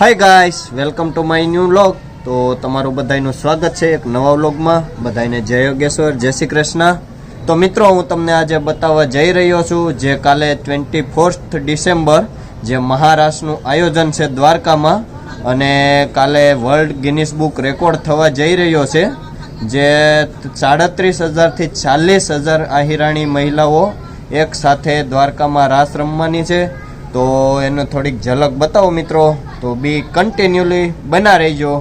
Hi guys welcome to my new vlog તો તમારું બધાનું સ્વાગત છે એક નવા વ્લોગમાં બધાને જય યોગેશ્વર, જય શ્રી કૃષ્ણ. તો મિત્રો, હું તમને આજે બતાવવા જઈ રહ્યો છું જે કાલે ટ્વેન્ટી ફોર્થ ડિસેમ્બર, જે મહારાષ્ટ્રનું આયોજન છે દ્વારકામાં. અને કાલે વર્લ્ડ ગિનિસ બુક રેકોર્ડ થવા જઈ રહ્યો છે, જે સાડત્રીસ હજારથી ચાલીસ હજાર આહિરાણી મહિલાઓ એક સાથે દ્વારકામાં રાસ રમવાની છે. તો એનો થોડીક ઝલક બતાવો મિત્રો. તો બી કન્ટિન્યુઅલી બના રહેજો.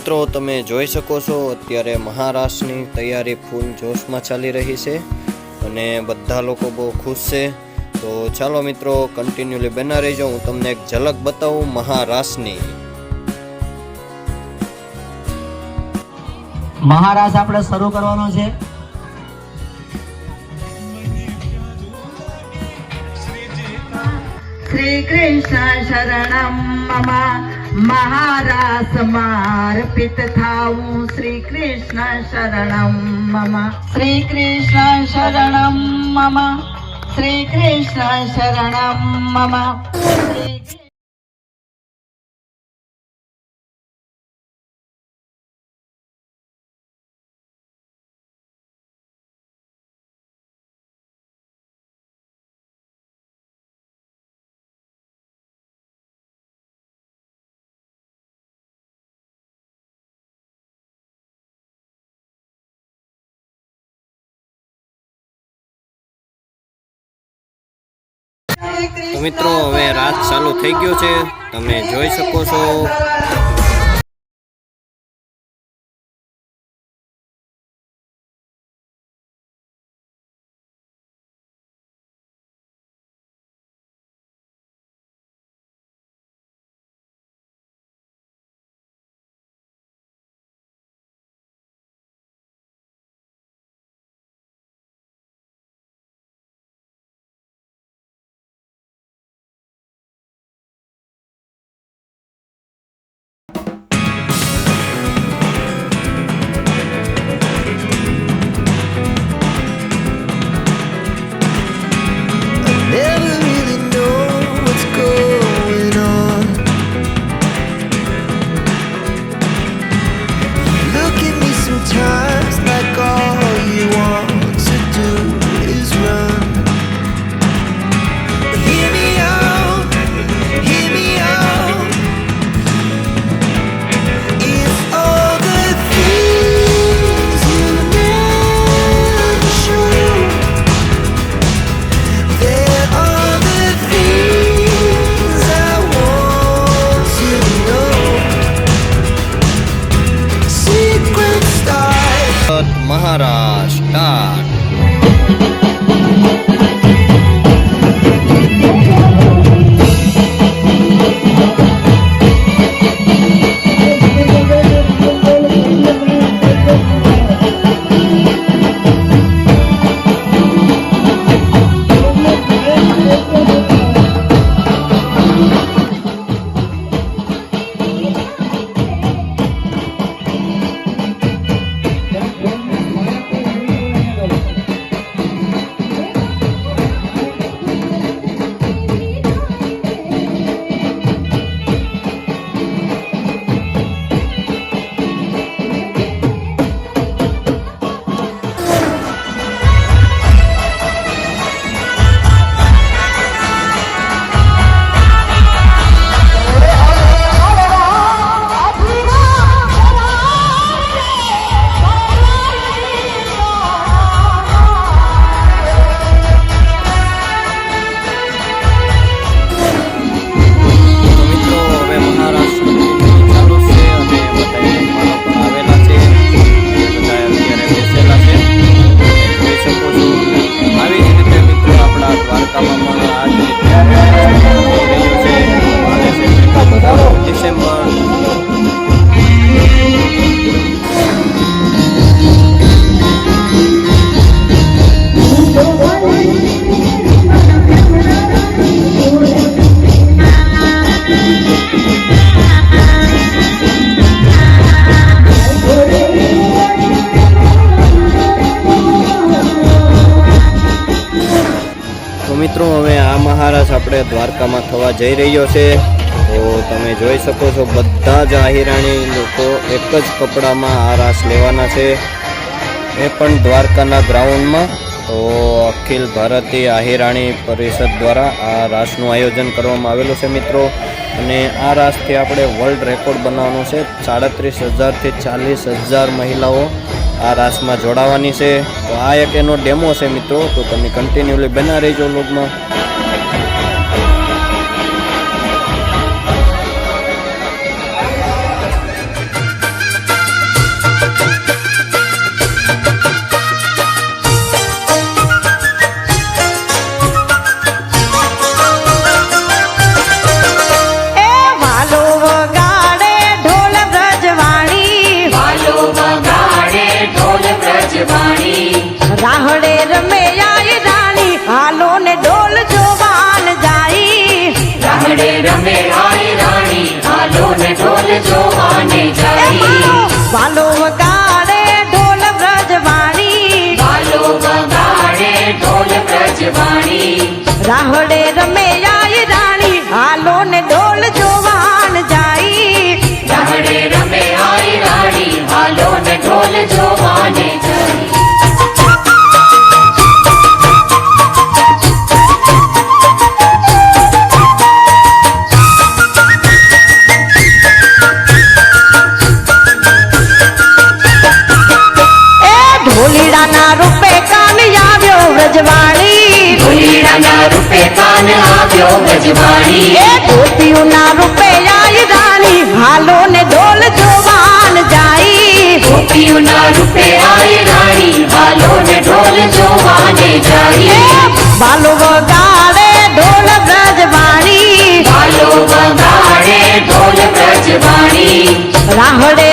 મિત્રો તમે જોઈ શકો છો અત્યારે મહારાષ્ટ્રની તૈયારી ફૂલ જોશમાં ચાલી રહી છે અને બધા લોકો બહુ ખુશ છે. તો ચાલો મિત્રો કન્ટિન્યુલી બના રહીજો. હું તમને એક ઝલક બતાવું મહારાષ્ટ્રની. મહારાજ આપણે શરૂ કરવાનો છે. શ્રી કૃષ્ણ શરણમ મમા. મહારાસ માર્પિત થાવું શ્રી કૃષ્ણ શરણમ मम શ્રી કૃષ્ણ શરણમ મમ શ્રી કૃષ્ણ શરણમ મમ મિત્રો હવે રાત ચાલુ થઈ ગયો છે. તમે જોઈ શકો છો. આપણે દ્વારકામાં થવા જઈ રહ્યો છે. તો તમે જોઈ શકો છો, બધા જ આહિરાણી લોકો એક જ કપડામાં આ રાસ લેવાના છે. એ પણ દ્વારકાના ગ્રાઉન્ડમાં. તો અખિલ ભારતીય આહિરાણી પરિષદ દ્વારા આ રાસનું આયોજન કરવામાં આવેલું છે મિત્રો. અને આ રાસથી આપણે વર્લ્ડ રેકોર્ડ બનાવવાનો છે. સાડત્રીસ હજારથી ચાલીસ હજાર મહિલાઓ આ રાસમાં જોડાવાની છે. તો આ એક એનો ડેમો છે મિત્રો. તો તમે કન્ટિન્યુઅલી બના રહીજો લોગમાં રાહડે રમે આય રાણી હાલો ને ડોલ જોવાન જાઈ રાહડે રમે આય રાણી હાલો ને ઢોલ જોવાને જાય. વાલો વગાડે ઢોલ બ્રજવાણી વાલો વગાડે ઢોલ વ્રજવાણી. રાહડે રમે આય રાણી હાલો ને ઢોલ જોવાન જાઈ રાહડે રમે આય રાણી હાલો ને ઢોલ જોવાને એ ઢોલીડાના રૂપે કાન આવ્યો વ્રજવાણી ભૂલીડાના રૂપે કાન આવ્યો વ્રજવાણી એ ગોપીઓના રૂપે આઈ રાણી હાલો ને ઢોલ જોવાન જાઈ ગોપીઓના રૂપે આઈ રાણી હાલો ને ઢોલ જોવાને જાય. બાલો વગાડે ઢોલ બ્રજવાણી વાલો વગાડે ઢોલ વ્રજવાણી રાહડે